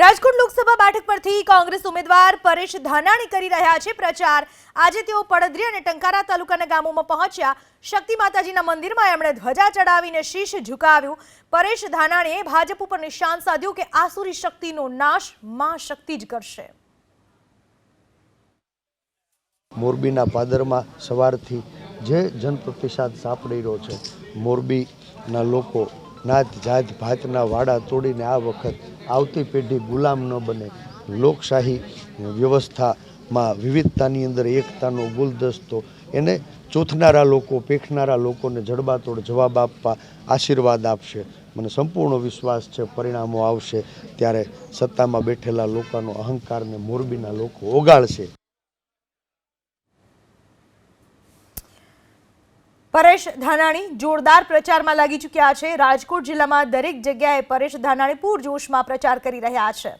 રાજકોટ લોકસભા બેઠક પરથી કોંગ્રેસ ઉમેદવાર પરેશ ધાનાણી કરી રહ્યા છે પ્રચાર. આજે તેઓ પડદરી અને ટંકારા તાલુકાના ગામોમાં પહોંચ્યા. શક્તિ માતાજીના મંદિરમાં એમણે ધ્વજા ચડાવીને શીશ ઝુકાવ્યું. પરેશ ધાનાણીએ ભાજપ ઉપર નિશાન સાધ્યું કે આસુરી શક્તિનો નાશમાં શક્તિ જ કરશે. મોરબીના પાદરમાં સવારથી જે જનપ્રતિસાદ સાંપડી રહ્યો છે, મોરબીના લોકો નાત જાત ભાતના વાડા તોડીને આ વખત આવતી પેઢી ગુલામ ન બને. લોકશાહી વ્યવસ્થામાં વિવિધતાની અંદર એકતાનો ગુલદસ્તો. એને ચોથનારા લોકો, પેખનારા લોકોને જડબાતોડ જવાબ આપવા આશીર્વાદ આપશે. મને સંપૂર્ણ વિશ્વાસ છે, પરિણામો આવશે ત્યારે સત્તામાં બેઠેલા લોકોનો અહંકારને મોરબીના લોકો ઓગાળશે. પરેશ ધાનાણી જોરદાર પ્રચારમાં લાગી ચૂક્યા છે. રાજકોટ જિલ્લામાં દરેક જગ્યાએ પરેશ ધાનાણી પૂરજોશમાં પ્રચાર કરી રહ્યા છે.